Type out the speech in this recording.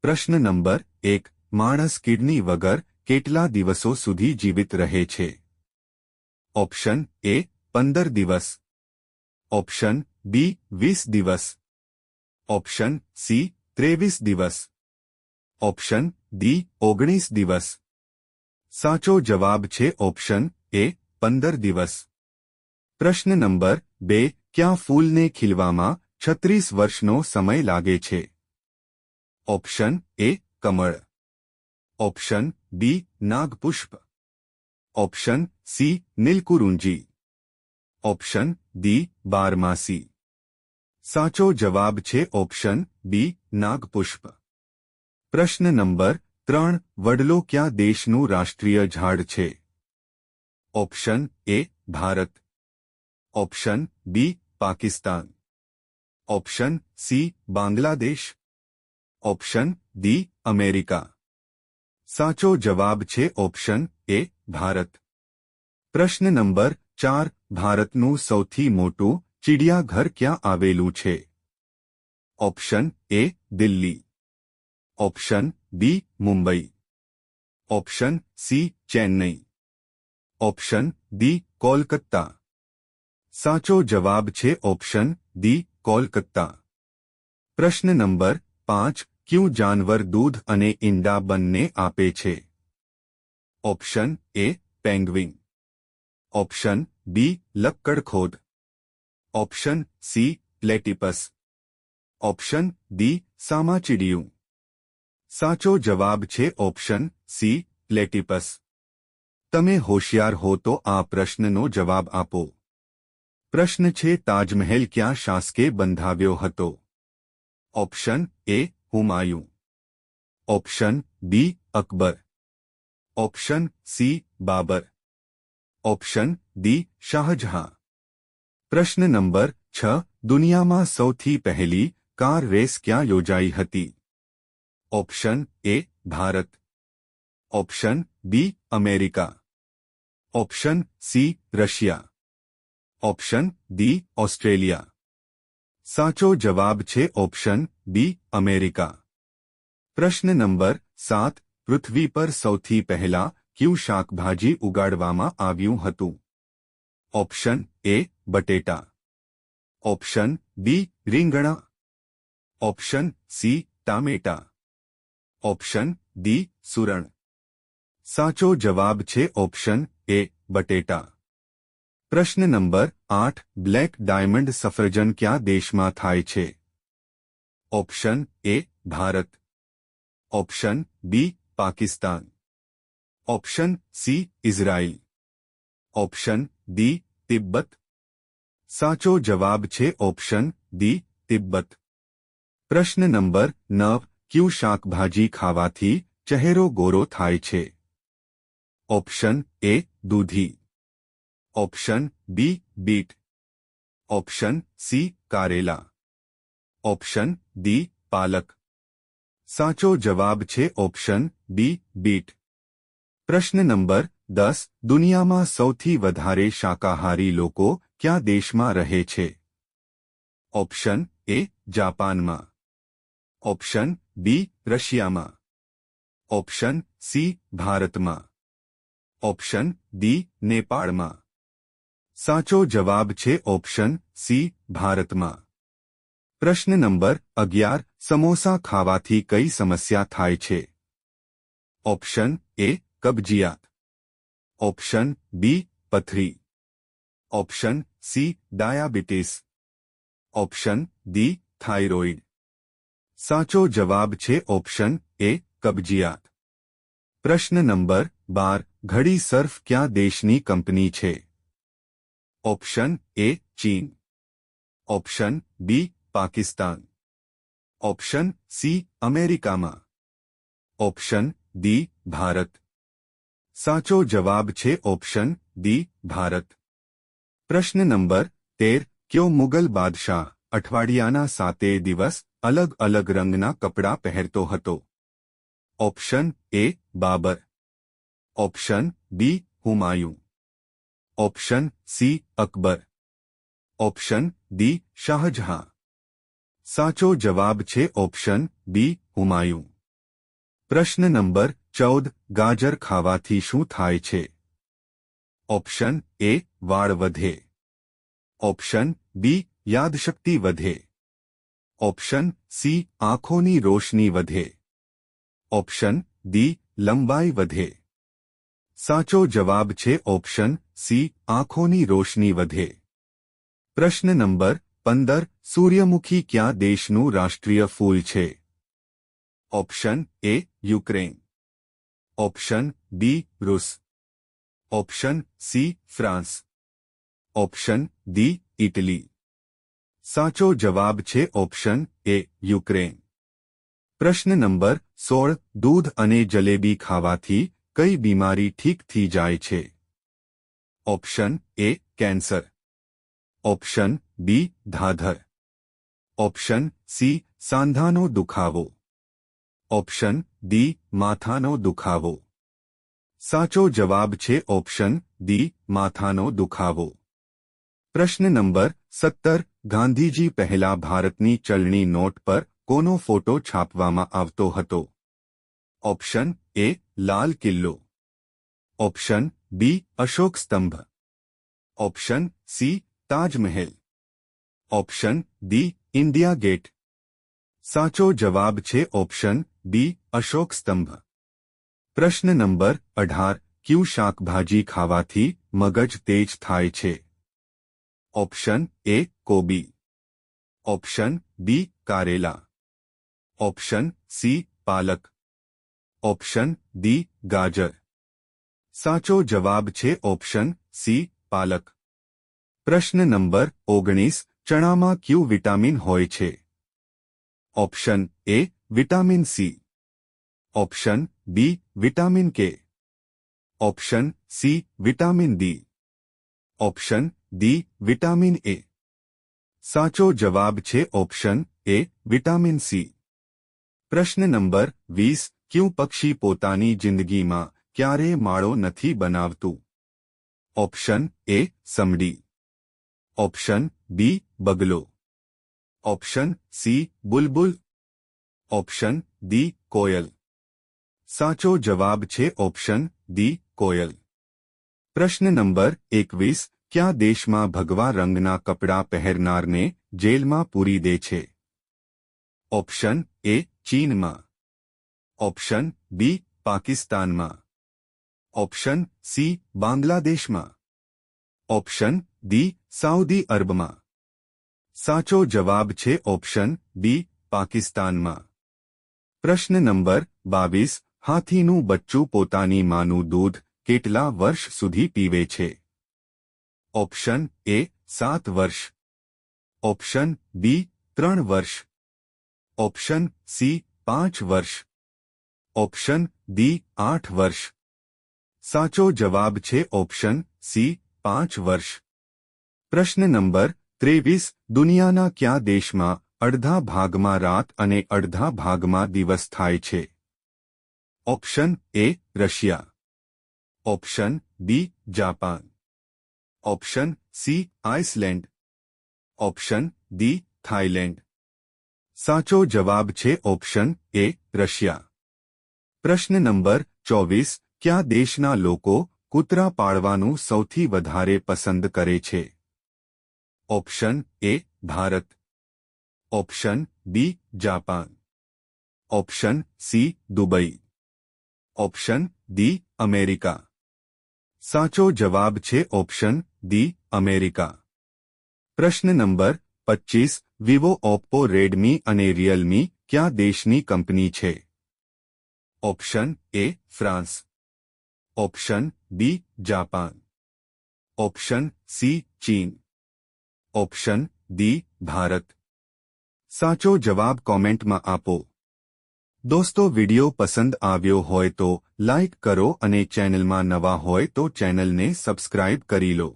પ્રશ્ન નંબર એક માણસ કિડની વગર કેટલા દિવસો સુધી જીવિત રહે છે ઓપ્શન એ પંદર દિવસ ઓપ્શન બી વીસ દિવસ ઓપ્શન સી ત્રેવીસ દિવસ ઓપ્શન ડી ઓગણીસ દિવસ સાચો જવાબ છે ઓપ્શન એ પંદર દિવસ પ્રશ્ન નંબર બે ક્યાં ફૂલને ખીલવામાં છત્રીસ વર્ષનો સમય લાગે છે ઓપ્શન એ કમળ option B નાગપુષ્પ option C નીલકુરુંજી option D બારમાસી સાચો જવાબ છે ઓપ્શન બી નાગપુષ્પ પ્રશ્ન નંબર ત્રણ વડલો ક્યાં દેશનું રાષ્ટ્રીય ઝાડ છે option A Bharat option B Pakistan option C Bangladesh option D America સાચો જવાબ છે ઓપ્શન એ ભારત પ્રશ્ન નંબર ચાર ભારતનું સૌથી મોટું ચિડિયાઘર ક્યાં આવેલું છે option A Delhi option B Mumbai option C Chennai option D Kolkata સાચો જવાબ છે ઓપ્શન ડી કોલકાતા પ્રશ્ન નંબર પાંચ ક્યું જાનવર દૂધ અને ઈંડા બંને આપે છે option A penguin option B લક્કડખોદ option C platypus option D સામાચીડિયું સાચો જવાબ છે ઓપ્શન સી પ્લેટિપસ તમે હોશિયાર હો તો આ પ્રશ્નનો જવાબ આપો પ્રશ્ન છે તાજમહેલ ક્યાં શાસકે બંધાવ્યો હતો option A Humayun option B Akbar option C Babur option D Shahjahan પ્રશ્ન નંબર છ દુનિયામાં સૌથી પહેલી કાર રેસ ક્યાં યોજાઈ હતી option A Bharat option B America option C Russia option D Australia સાચો જવાબ છે ઓપ્શન બી અમેરિકા પ્રશ્ન નંબર સાત પૃથ્વી પર સૌથી પહેલા ક્યુ શાકભાજી ઉગાડવામાં આવ્યું હતું ઓપ્શન એ બટેટા ઓપ્શન બી રીંગણા ઓપ્શન સી ટામેટા ઓપ્શન ડી સુરણ સાચો જવાબ છે ઓપ્શન એ બટેટા પ્રશ્ન નંબર આઠ બ્લેક ડાયમંડ સફરજન ક્યાં દેશમાં થાય છે option A Bharat option B Pakistan option C Israel option D Tibet સાચો જવાબ છે ઓપ્શન ડી તિબ્બત પ્રશ્ન નંબર નવ ક્યુ શાકભાજી ખાવાથી ચહેરો ગોરો થાય છે ઓપ્શન એ દૂધી option B beet option C કારેલા ઓપ્શન ડી પાલક સાચો જવાબ છે ઓપ્શન બી બીટ પ્રશ્ન નંબર દસ દુનિયામાં સૌથી વધારે શાકાહારી લોકો ક્યાં દેશમાં રહે છે ઓપ્શન એ જાપાનમાં ઓપ્શન બી રશિયામાં ઓપ્શન સી ભારતમાં ઓપ્શન ડી નેપાળમાં સાચો જવાબ છે ઓપ્શન સી ભારતમાં પ્રશ્ન નંબર અગિયાર સમોસા ખાવાથી કઈ સમસ્યા થાય છે ઓપ્શન એ કબજિયાત ઓપ્શન બી પથરી option C diabetes option D thyroid સાચો જવાબ છે ઓપ્શન એ કબજિયાત પ્રશ્ન નંબર બાર ઘડી સર્ફ ક્યાં દેશની કંપની છે ઓપ્શન એ ચીન option B Pakistan option C અમેરિકામાં ઓપ્શન ડી ભારત સાચો જવાબ છે ઓપ્શન ડી ભારત પ્રશ્ન નંબર તેર કયો મુગલ બાદશાહ અઠવાડિયાના સાતે દિવસ અલગ અલગ રંગના કપડાં પહેરતો હતો option A Babur option B Humayun option C Akbar option D Shahjahan સાચો જવાબ છે ઓપ્શન બી હુમાયું પ્રશ્ન નંબર ચૌદ ગાજર ખાવાથી શું થાય છે ઓપ્શન એ વાળ વધે ઓપ્શન બી યાદશક્તિ વધે ઓપ્શન સી આંખોની રોશની વધે ઓપ્શન ડી લંબાઈ વધે સાચો જવાબ છે ઓપ્શન સી આંખોની રોશની વધે પ્રશ્ન નંબર પંદર સૂર્યમુખી ક્યાં દેશનું રાષ્ટ્રીય ફૂલ છે option A Ukraine option B રૂસ option C France option D Italy સાચો જવાબ છે ઓપ્શન એ યુક્રેન પ્રશ્ન નંબર સોળ દૂધ અને જલેબી ખાવાથી કઈ બીમારી ઠીક થઈ જાય છે? Option A cancer. Option B ધાધર. Option C સાંધાનો દુખાવો. ઓપ્શન ડી માથાનો દુખાવો. સાચો જવાબ છે ઓપ્શન ડી માથાનો દુખાવો. પ્રશ્ન નંબર સત્તર, ગાંધીજી પહેલા ભારતની ચલણી નોટ પર કોનો ફોટો છાપવામાં આવતો હતો? Option A Lal Qila option B Ashok Stambh option C Taj Mahal option D India Gate સાચો જવાબ છે ઓપ્શન બી અશોક સ્તંભ પ્રશ્ન નંબર અઢાર ક્યુ શાકભાજી ખાવાથી મગજ તેજ થાય છે ઓપ્શન એ કોબી ઓપ્શન બી કારેલા ઓપ્શન સી પાલક ઓપ્શન ડી ગાજર સાચો જવાબ છે ઓપ્શન સી પાલક પ્રશ્ન નંબર ઓગણીસ ચણામાં ક્યુ વિટામિન હોય છે option A vitamin C option B vitamin K option C vitamin D option D vitamin A સાચો જવાબ છે ઓપ્શન એ વિટામિન સી પ્રશ્ન નંબર વીસ ક્યું પક્ષી પોતાની જિંદગીમાં ક્યારે માળો નથી બનાવતું option A સમડી option B બગલો option C Bulbul option D કોયલ સાચો જવાબ છે ઓપ્શન ડી કોયલ પ્રશ્ન નંબર એકવીસ ક્યાં દેશમાં ભગવા રંગના કપડાં પહેરનારને જેલમાં પૂરી દે છે ઓપ્શન એ ચીનમાં ઓપ્શન બી પાકિસ્તાનમાં ઓપ્શન સી બાંગ્લાદેશમાં ઓપ્શન ડી સાઉદી અરબમાં સાચો જવાબ છે ઓપ્શન બી પાકિસ્તાનમાં પ્રશ્ન નંબર બાવીસ હાથીનું બચ્ચું પોતાની માનું દૂધ કેટલા વર્ષ સુધી પીવે છે ઓપ્શન એ સાત વર્ષ ઓપ્શન બી ત્રણ વર્ષ ઓપ્શન સી પાંચ વર્ષ ઓપ્શન ડી આઠ વર્ષ સાચો જવાબ છે ઓપ્શન સી પાંચ વર્ષ પ્રશ્ન નંબર ત્રેવીસ દુનિયાના કયા દેશમાં અડધા ભાગમાં રાત અને અડધા ભાગમાં દિવસ થાય છે option A Russia option B Japan option C Iceland option D Thailand સાચો જવાબ છે ઓપ્શન એ રશિયા પ્રશ્ન નંબર ચોવીસ કયા દેશના લોકો કૂતરા પાળવાનું સૌથી વધારે પસંદ કરે છે option A Bharat option B Japan option C Dubai option D America સાચો જવાબ છે ઓપ્શન ડી અમેરિકા પ્રશ્ન નંબર પચીસ વિવો ઓપ્પો રેડમી અને રિયલમી કયા દેશની કંપની છે option A France option B Japan option C ચીન ઓપ્શન ડી ભારત સાચો જવાબ કોમેન્ટમાં આપો દોસ્તો વિડિયો પસંદ આવ્યો હોય તો લાઇક કરો અને ચેનલમાં નવા હોય તો ચેનલને સબસ્ક્રાઇબ કરી લો